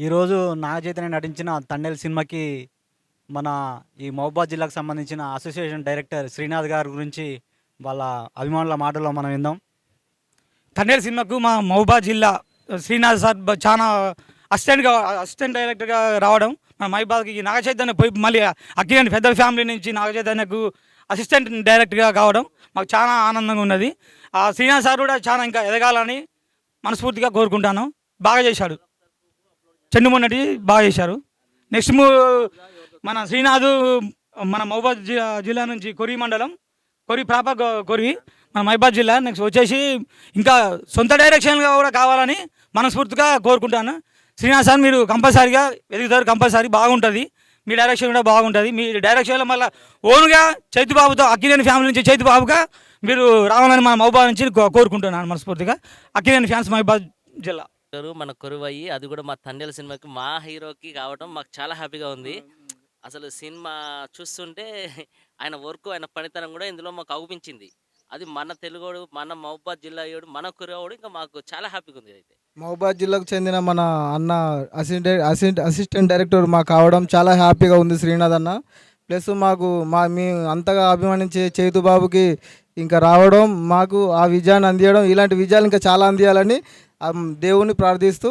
ఈరోజు నాగచైతన్య నటించిన తండేల్ సినిమాకి మన ఈ మహబాద్ జిల్లాకు సంబంధించిన అసోసియేషన్ డైరెక్టర్ శ్రీనాథ్ గారి గురించి వాళ్ళ అభిమానుల మాటల్లో మనం విందాం. తండేల్ సినిమాకు మా మహబూబాద్ జిల్లా శ్రీనాథ్ సార్ చాలా అసిస్టెంట్గా అసిస్టెంట్ డైరెక్టర్గా రావడం మన మహబాద్కి నాగచైతన్య పోయి మళ్ళీ అక్కినేని పెద్ద ఫ్యామిలీ నుంచి నాగచైతన్యకు అసిస్టెంట్ డైరెక్టర్గా కావడం మాకు చాలా ఆనందంగా ఉన్నది. ఆ శ్రీనాథ్ సార్ కూడా చాలా ఇంకా ఎదగాలని మనస్ఫూర్తిగా కోరుకుంటాను. బాగా చేశాడు. చెన్నుమొన్నటి బాగా చేశారు. నెక్స్ట్ మూ మన శ్రీనాథ్ మన మహబాద్ జి- జిల్లా నుంచి కొరి మండలం కొరి ప్రాపర్ కొరి మన మహబాద్ జిల్లా నెక్స్ట్ వచ్చేసి ఇంకా సొంత డైరెక్షన్గా కూడా కావాలని మనస్ఫూర్తిగా కోరుకుంటాను. శ్రీనాథ్ సార్ మీరు కంపల్సరీగా ఎదుగుతారు కంపల్సరీ బాగుంటుంది. మీ డైరెక్షన్ కూడా బాగుంటుంది. మీ డైరెక్షన్లో మళ్ళీ ఓన్గా చైతుబాబుతో అక్కినేని ఫ్యామిలీ నుంచి చైతుబాబుగా మీరు రావాలని మన మహబాద్ నుంచి కోరుకుంటున్నాను మనస్ఫూర్తిగా. అక్కినేని ఫ్యాన్స్ మహబాద్ జిల్లా. గారు మన కొరువయ్యి అది కూడా మా తండ్రి సినిమాకి మా హీరోకి కావడం మాకు చాలా హ్యాపీగా ఉంది. అసలు సినిమా చూస్తుంటే ఆయన వర్క్ ఆయన పనితనం కూడా ఇందులో మాకు అవుపించింది అది మన తెలుగోడు మన మహబాద్ జిల్లా మన కురవాడు ఇంకా మాకు చాలా హ్యాపీగా ఉంది అయితే. మహబాద్ జిల్లాకు చెందిన మన అన్న అసిస్టెంట్ అసిస్టెంట్ అసిస్టెంట్ డైరెక్టర్ మాకు కావడం చాలా హ్యాపీగా ఉంది శ్రీనాథ్ అన్న. ప్లస్ మాకు మా మీ అంతగా అభిమానించే చేతు బాబుకి ఇంకా రావడం మాకు ఆ విజయాన్ని అందియడం ఇలాంటి విజయాలు ఇంకా చాలా అందియాలని ఆ దేవుణ్ణి ప్రార్థిస్తూ